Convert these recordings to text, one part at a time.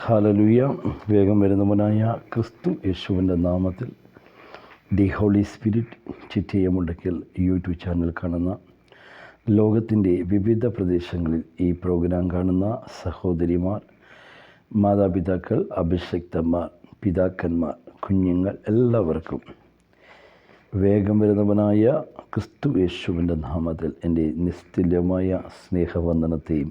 ഹാലലുയ വേഗം വരുന്നവനായ ക്രിസ്തു യേശുവിന്റെ നാമത്തിൽ the holy spirit Chittayamundakkal YouTube channel കാണുന്ന ലോകത്തിന്റെ വിവിധ പ്രദേശങ്ങളിൽ ഈ പ്രോഗ്രാം കാണുന്ന സഹോദരിമാർ മാതാപിതാക്കൾ അഭിഷക്തന്മാർ പിതാക്കന്മാർ കുഞ്ഞുങ്ങൾ എല്ലാവർക്കും വേഗം വരുന്നവനായ ക്രിസ്തു യേശുവിന്റെ നാമത്തിൽ എന്റെ നിസ്തുല്യമായ സ്നേഹവന്ദനത്തെയും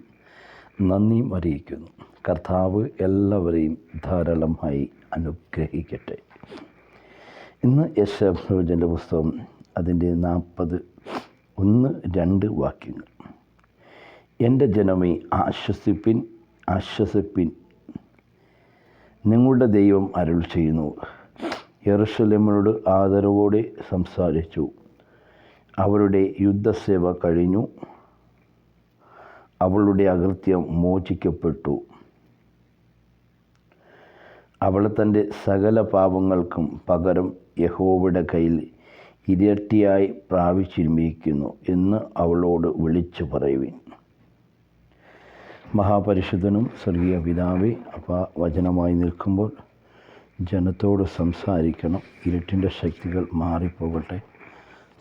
നന്ദിയും അറിയിക്കുന്നു. കർത്താവ് എല്ലാവരെയും ധാരാളമായി അനുഗ്രഹിക്കട്ടെ. ഇന്ന് യശ്വജന്റെ പുസ്തകം അതിന്റെ നാൽപ്പത് ഒന്ന് രണ്ട് വാക്യങ്ങൾ. എന്റെ ജനമേ ആശ്വസിപ്പിൻ ആശ്വസിപ്പിൻ. നിങ്ങളുടെ ദൈവം അരുൾ ചെയ്യുന്നു. യെറുഷലേമിനോട് ആദരവോടെ സംസാരിച്ചു. അവരുടെ യുദ്ധസേവ കഴിഞ്ഞു. അവളുടെ അകൃത്യം മോചിക്കപ്പെട്ടു. അവൾ തന്റെ സകല പാപങ്ങൾക്കും പകരം യഹോവയുടെ കയ്യിൽ ഇരട്ടിയായി പ്രാപിച്ചിരുമിക്കുന്നു എന്ന് അവളോട് വിളിച്ചു പറയുവിൻ. മഹാപരിശുദ്ധനും സ്വർഗീയ പിതാവേ അപ്പ വചനമായി നിൽക്കുമ്പോൾ ജനത്തോട് സംസാരിക്കണം. ഇരുട്ടിന്റെ ശക്തികൾ മാറിപ്പോകട്ടെ.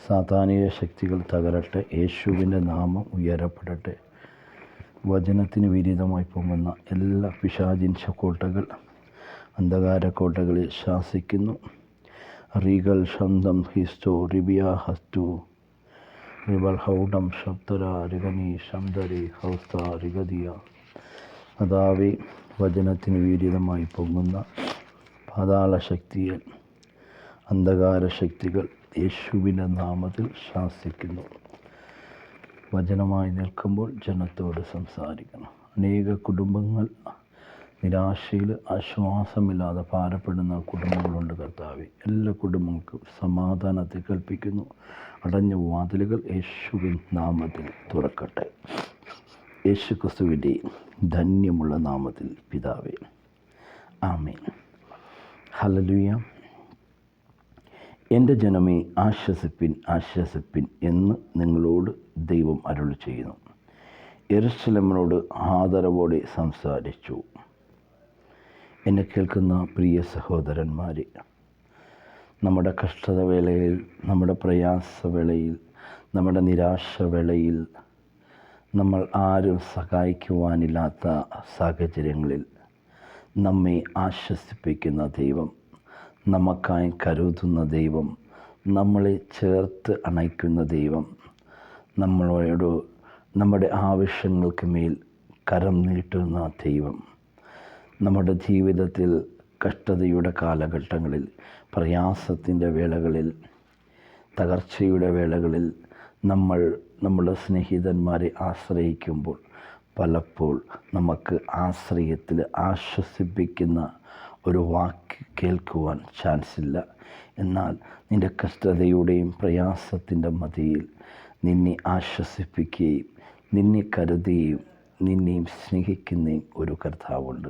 സാധാനിക ശക്തികൾ തകരട്ടെ. യേശുവിന്റെ നാമം ഉയരപ്പെടട്ടെ. വചനത്തിന് വിരീതമായി പോകുന്ന എല്ലാ പിശാചിൻ കോട്ടകൾ അന്ധകാര കോട്ടകളിൽ ശാസിക്കുന്നു. റീഗൽ ശന്തം ഹിസ്റ്റോ റിബിയ ഹസ്തു. റിബൽ ഹൗഡം ശബ്ദര റിഗനി ശബ്ദരി ഹൗസ്ത റിഗതിയ അതാവി വചനത്തിന് വിരീതമായി പൊങ്ങുന്ന പാതാള ശക്തിയെ അന്ധകാര ശക്തികൾ യേശുവിന്റെ നാമത്തിൽ ശാസിക്കുന്നു. വചനമായി നിൽക്കുമ്പോൾ ജനത്തോട് സംസാരിക്കണം. അനേക കുടുംബങ്ങൾ നിരാശയിൽ ആശ്വാസമില്ലാതെ ഭാരപ്പെടുന്ന കുടുംബങ്ങളുണ്ട് കർത്താവ്. എല്ലാ കുടുംബങ്ങൾക്കും സമാധാനത്തെ കൽപ്പിക്കുന്നു. അടഞ്ഞ വാതിലുകൾ യേശുവിൻ നാമത്തിൽ തുറക്കട്ടെ. യേശു ക്രിസ്തുവിന്റെ ധന്യമുള്ള നാമത്തിൽ പിതാവേ. ആമേൻ. ഹലലുയ എന്റെ ജനമേ ആശ്വസിപ്പിൻ ആശ്വസിപ്പിൻ എന്ന് നിങ്ങളോട് ദൈവം അരുൾ ചെയ്യുന്നു. എറുസലമിനോട് ആദരവോടെ സംസാരിച്ചു. എന്നെ കേൾക്കുന്ന പ്രിയ സഹോദരന്മാരെ നമ്മുടെ കഷ്ടത വേളയിൽ നമ്മുടെ പ്രയാസവേളയിൽ നമ്മുടെ നിരാശവേളയിൽ നമ്മൾ ആരും സഹായിക്കുവാനില്ലാത്ത സാഹചര്യങ്ങളിൽ നമ്മെ ആശ്വസിപ്പിക്കുന്ന ദൈവം നമുക്കായി കരുതുന്ന ദൈവം നമ്മളെ ചേർത്ത് അണയ്ക്കുന്ന ദൈവം. നമ്മളോട് നമ്മുടെ ആവശ്യങ്ങൾക്ക് മേൽ കരം നീട്ടുന്ന ദൈവം. നമ്മുടെ ജീവിതത്തിൽ കഷ്ടതയുടെ കാലഘട്ടങ്ങളിൽ പ്രയാസത്തിന്റെ വേളകളിൽ തകർച്ചയുടെ വേളകളിൽ നമ്മൾ നമ്മുടെ സ്നേഹിതന്മാരെ ആശ്രയിക്കുമ്പോൾ പലപ്പോൾ നമുക്ക് ആശ്രയത്തിൽ ആശ്വസിപ്പിക്കുന്ന ഒരു വാക്ക് കേൾക്കുവാൻ ചാൻസ് ഇല്ല എന്നാൽ നിന്റെ കഷ്ടതയുടെയും പ്രയാസത്തിന്റെ മതിയിൽ നിന്നെ ആശ്വസിപ്പിക്കുകയും നിന്നെ കരുതുകയും നിന്നെയും സ്നേഹിക്കുന്നതും ഒരു കർത്താവുണ്ട്.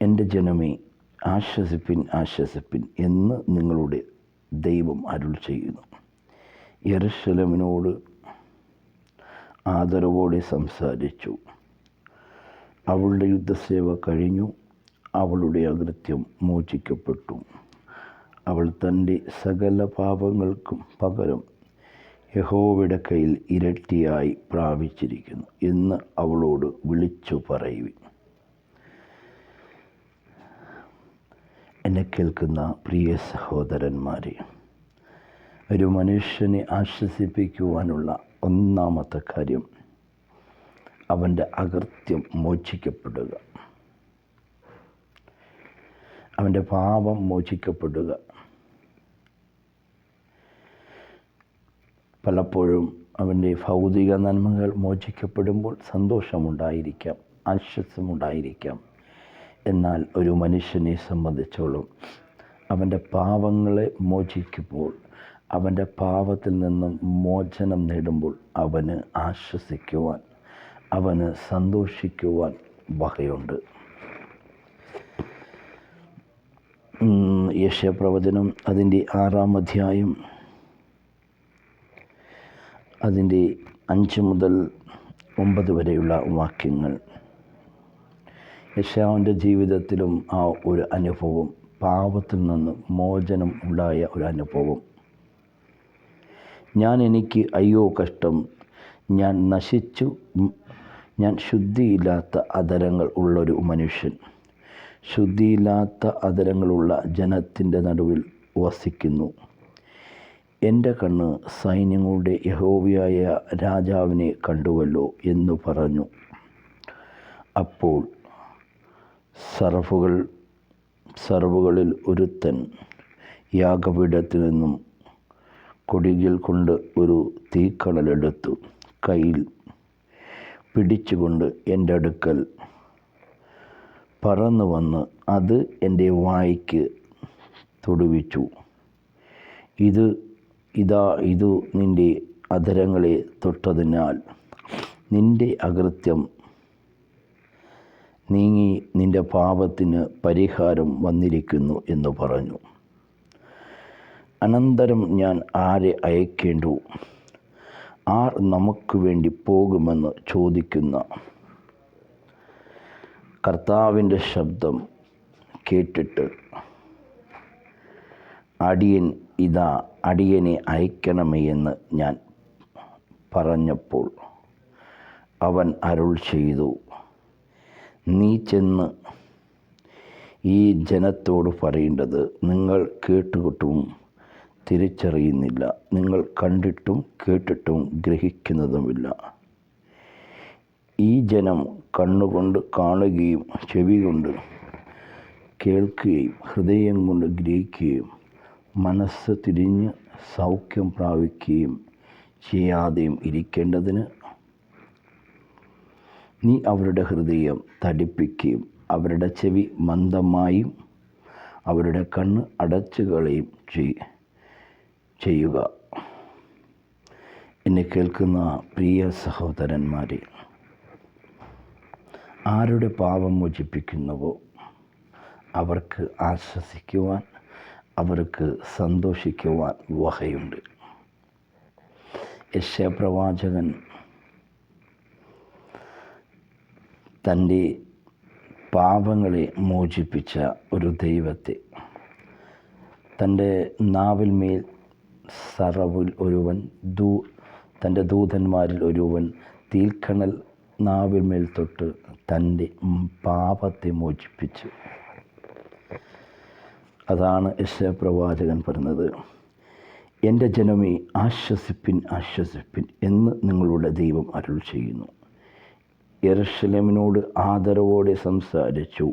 എന്റെ ജനമേ ആശ്വസിപ്പിൻ ആശ്വസിപ്പിൻ എന്ന് നിങ്ങളുടെ ദൈവം അരുൾ ചെയ്യുന്നു. യറുശലമിനോട് ആദരവോടെ സംസാരിച്ചു. അവളുടെ യുദ്ധസേവ കഴിഞ്ഞു. അവളുടെ അകൃത്യം മോചിക്കപ്പെട്ടു. അവൾ തന്റെ സകല പാപങ്ങൾക്കും പകരം യഹോവയുടെ കയ്യിൽ ഇരട്ടിയായി പ്രാപിച്ചിരിക്കുന്നു എന്ന് അവളോട് വിളിച്ചു പറയുവിൻ. എന്നെ കേൾക്കുന്ന പ്രിയ സഹോദരന്മാരെ ഒരു മനുഷ്യനെ ആശ്വസിപ്പിക്കുവാനുള്ള ഒന്നാമത്തെ കാര്യം അവന്റെ അകൃത്യം മോചിക്കപ്പെടുക. അവന്റെ പാപം മോചിക്കപ്പെടുക. പലപ്പോഴും അവന്റെ ഭൗതിക നന്മകൾ മോചിക്കപ്പെടുമ്പോൾ സന്തോഷമുണ്ടായിരിക്കാം ആശ്വാസമുണ്ടായിരിക്കാം. എന്നാൽ ഒരു മനുഷ്യനെ സംബന്ധിച്ചോളം അവന്റെ പാപങ്ങളെ മോചിക്കുമ്പോൾ അവന്റെ പാപത്തിൽ നിന്നും മോചനം നേടുമ്പോൾ അവന് ആശ്വസിക്കുവാൻ അവന് സന്തോഷിക്കുവാൻ വകയുണ്ട്. യശപ്രവചനം അതിന്റെ ആറാം അധ്യായം അതിന്റെ അഞ്ച് മുതൽ ഒമ്പത് വരെയുള്ള വാക്യങ്ങൾ. യശാവിന്റെ ജീവിതത്തിലും ആ ഒരു അനുഭവം പാപത്തിൽ നിന്ന് മോചനം ഉണ്ടായ ഒരു അനുഭവം. ഞാൻ എനിക്ക് അയ്യോ കഷ്ടം ഞാൻ നശിച്ചു ഞാൻ ശുദ്ധിയില്ലാത്ത അതരങ്ങൾ ഉള്ളൊരു മനുഷ്യൻ. ശുദ്ധിയില്ലാത്ത അതരങ്ങളുള്ള ജനത്തിന്റെ നടുവിൽ വസിക്കുന്നു. എന്റെ കണ്ണ് സൈന്യങ്ങളുടെ യഹോവിയായ രാജാവിനെ കണ്ടുവല്ലോ എന്ന് പറഞ്ഞു. അപ്പോൾ സർഫുകൾ സർവുകളിൽ ഒരുത്തൻ യാഗപീഠത്തിൽ നിന്നും കൊടികിൽ കൊണ്ട് ഒരു തീക്കണലെടുത്തു. കയ്യിൽ പിടിച്ചുകൊണ്ട് എന്റെ അടുക്കൽ പറന്നു വന്ന് അത് എന്റെ വായിക്ക് തൊടുവിച്ചു. ഇത് ഇതാ ഇതു നിന്റെ അധരങ്ങളെ തൊട്ടതിനാൽ നിന്റെ അകൃത്യം നീങ്ങി നിന്റെ പാപത്തിന് പരിഹാരം വന്നിരിക്കുന്നു എന്ന് പറഞ്ഞു. അനന്തരം ഞാൻ ആരെ അയക്കേണ്ടു? ആർ നമുക്ക് വേണ്ടി പോകുമെന്ന് ചോദിക്കുന്ന കർത്താവിന്റെ ശബ്ദം കേട്ടിട്ട് അടിയൻ ഇതാ അടിയനെ അയക്കണമേ എന്ന് ഞാൻ പറഞ്ഞപ്പോൾ അവൻ അരുൾ ചെയ്തു നീ ചെന്ന് ഈ ജനത്തോട് പറയേണ്ടത് നിങ്ങൾ കേട്ടുകിട്ടും. തിരിച്ചറിയുന്നില്ല. നിങ്ങൾ കണ്ടിട്ടും കേട്ടിട്ടും ഗ്രഹിക്കുന്നതുമില്ല. ഈ ജനം കണ്ണുകൊണ്ട് കാണുകയും ചെവി കൊണ്ട് കേൾക്കുകയും ഹൃദയം കൊണ്ട് ഗ്രഹിക്കുകയും മനസ്സ് തിരിഞ്ഞ് സൗഖ്യം പ്രാപിക്കുകയും ചെയ്യാതെയും ഇരിക്കേണ്ടതിന് നീ അവരുടെ ഹൃദയം തടിപ്പിക്കുകയും അവരുടെ ചെവി മന്ദമായും അവരുടെ കണ്ണ് അടച്ചുകളയും ചെയ് ചെയ്യുക. എന്നെ കേൾക്കുന്ന പ്രിയ സഹോദരന്മാരെ ആരുടെ പാപം മോചിപ്പിക്കുന്നുവോ? അവർക്ക് ആശ്വസിക്കുവാൻ അവർക്ക് സന്തോഷിക്കുവാൻ വകയുണ്ട് യശപ്രവാചകൻ തന്റെ പാപങ്ങളെ മോചിപ്പിച്ച ഒരു ദൈവത്തെ തന്റെ നാവിൽമേൽ സറവിൽ ഒരുവൻ ദൂ തന്റെ ദൂതന്മാരിൽ ഒരുവൻ തീൽക്കണൽ നാവിന്മേൽ തൊട്ട് തന്റെ പാപത്തെ മോചിപ്പിച്ചു. അതാണ് യശപ്രവാചകൻ പറഞ്ഞത്. എന്റെ ജനമേ ആശ്വസിപ്പിൻ ആശ്വസിപ്പിൻ എന്ന് നിങ്ങളുടെ ദൈവം അരുൾ ചെയ്യുന്നു. യെരുശലേമിനോട് ആദരവോടെ സംസാരിച്ചു.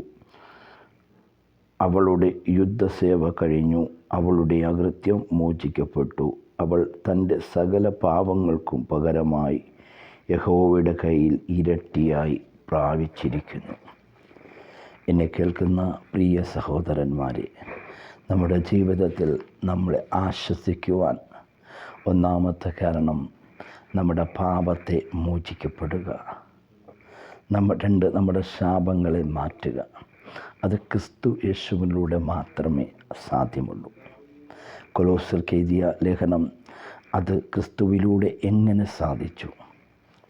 അവളുടെ യുദ്ധസേവ കഴിഞ്ഞു. അവളുടെ അകൃത്യം മോചിക്കപ്പെട്ടു. അവൾ തന്റെ സകല പാപങ്ങൾക്കും പകരമായി യഹോവയുടെ കയ്യിൽ ഇരട്ടിയായി പ്രാപിച്ചിരിക്കുന്നു. എന്നെ കേൾക്കുന്ന പ്രിയ സഹോദരന്മാരെ നമ്മുടെ ജീവിതത്തിൽ നമ്മളെ ആശ്വസിക്കുവാൻ ഒന്നാമത്തെ കാരണം നമ്മുടെ പാപത്തെ മോചിക്കപ്പെടുക. നമ്മ രണ്ട് നമ്മുടെ ശാപങ്ങളെ മാറ്റുക. അത് ക്രിസ്തു യേശുവിലൂടെ മാത്രമേ സാധ്യമുള്ളൂ. കൊലോസർ എഴുതിയ ലേഖനം അത് ക്രിസ്തുവിലൂടെ എങ്ങനെ സാധിച്ചു?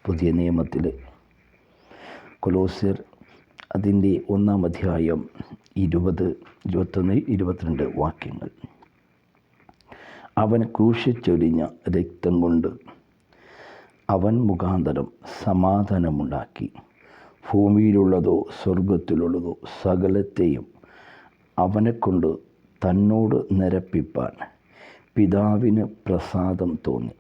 പുതിയ നിയമത്തിൽ കൊലോസർ അതിന്റെ ഒന്നാം അധ്യായം ഇരുപത് ഇരുപത്തൊന്ന് ഇരുപത്തിരണ്ട് വാക്യങ്ങൾ. അവൻ ക്രൂശിച്ചൊരിഞ്ഞ രക്തം കൊണ്ട് അവൻ മുഖാന്തരം സമാധാനമുണ്ടാക്കി. ഭൂമിയിലുള്ളതോ സ്വർഗത്തിലുള്ളതോ സകലത്തെയും അവനെക്കൊണ്ട് തന്നോട് നിരപ്പിപ്പാൻ പിതാവിന് പ്രസാദം തോന്നി.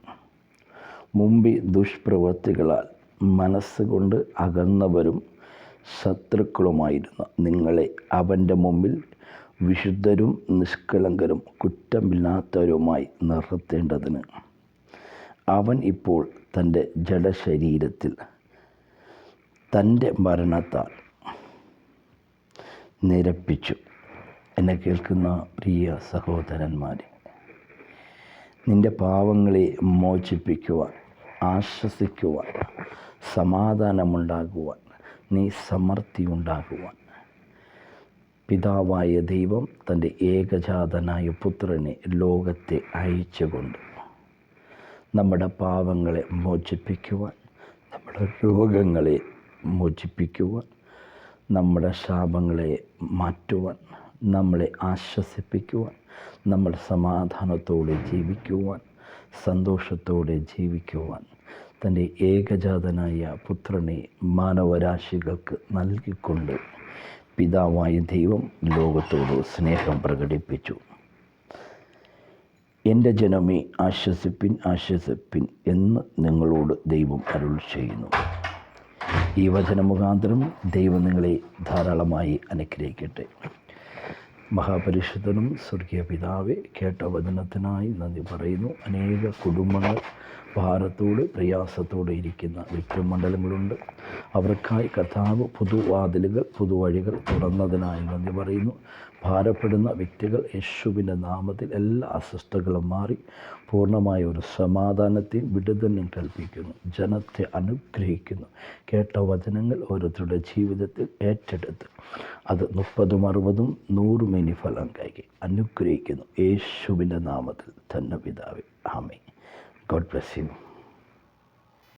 മുമ്പി ദുഷ്പ്രവൃത്തികളാൽ മനസ്സുകൊണ്ട് അകന്നവരും ശത്രുക്കളുമായിരുന്ന നിങ്ങളെ അവന്റെ മുമ്പിൽ വിശുദ്ധരും നിഷ്കളങ്കരും കുറ്റമില്ലാത്തവരുമായി നിർത്തേണ്ടതിന് അവൻ ഇപ്പോൾ തന്റെ ജഡശരീരത്തിൽ തന്റെ മരണത്താൽ നിരപ്പിച്ചു. എന്നെ കേൾക്കുന്ന പ്രിയ സഹോദരന്മാരെ നിന്റെ പാവങ്ങളെ മോചിപ്പിക്കുവാൻ ആശ്വസിക്കുവാൻ സമാധാനമുണ്ടാകുവാൻ നീ സമൃദ്ധി ഉണ്ടാകുവാൻ പിതാവായ ദൈവം തന്റെ ഏകജാതനായ പുത്രനെ ലോകത്തെ അയച്ചുകൊണ്ട് നമ്മുടെ പാവങ്ങളെ മോചിപ്പിക്കുവാൻ നമ്മുടെ രോഗങ്ങളെ മോചിപ്പിക്കുവാൻ നമ്മുടെ ശാപങ്ങളെ മാറ്റുവാൻ നമ്മളെ ആശ്വസിപ്പിക്കുവാൻ നമ്മൾ സമാധാനത്തോടെ ജീവിക്കുവാൻ സന്തോഷത്തോടെ ജീവിക്കുവാൻ തന്റെ ഏകജാതനായ പുത്രനെ മാനവരാശികൾക്ക് നൽകിക്കൊണ്ട് പിതാവായ ദൈവം ലോകത്തോട് സ്നേഹം പ്രകടിപ്പിച്ചു. എന്റെ ജനമേ ആശ്വസിപ്പിൻ ആശ്വസിപ്പിൻ എന്ന് നിങ്ങളോട് ദൈവം അരുൾ ചെയ്യുന്നു. ഈ വചന മുഖാന്തരം ദൈവം നിങ്ങളെ ധാരാളമായി അനുഗ്രഹിക്കട്ടെ. മഹാപരിഷുദ്ധനും സ്വർഗീയ പിതാവെ കേട്ട വചനത്തിനായി നന്ദി പറയുന്നു. അനേക കുടുംബങ്ങൾ ഭാരത്തോട് പ്രയാസത്തോടെ ഇരിക്കുന്ന വ്യക്തിമണ്ഡലങ്ങളുണ്ട് അവർക്കായി കർത്താവ് പുതുവാതിലുകൾ പുതുവഴികൾ തുറന്നതിനായി നന്ദി പറയുന്നു. ഭാരപ്പെടുന്ന വ്യക്തികൾ യേശുവിന്റെ നാമത്തിൽ എല്ലാ അസ്വസ്ഥകളും മാറി പൂർണമായ ഒരു സമാധാനത്തെയും വിടുതലും കൽപ്പിക്കുന്നു. ജനത്തെ അനുഗ്രഹിക്കുന്നു. കേട്ട വചനങ്ങൾ ഓരോരുത്തരുടെ ജീവിതത്തിൽ ഏറ്റെടുത്ത് അത് മുപ്പതും അറുപതും നൂറും ഇനി ഫലം കൈകി. അനുഗ്രഹിക്കുന്നു. യേശുവിന്റെ നാമത്തിൽ തന്നെ പിതാവ് ആമേ ഗോഡ് ബ്ലസ് യു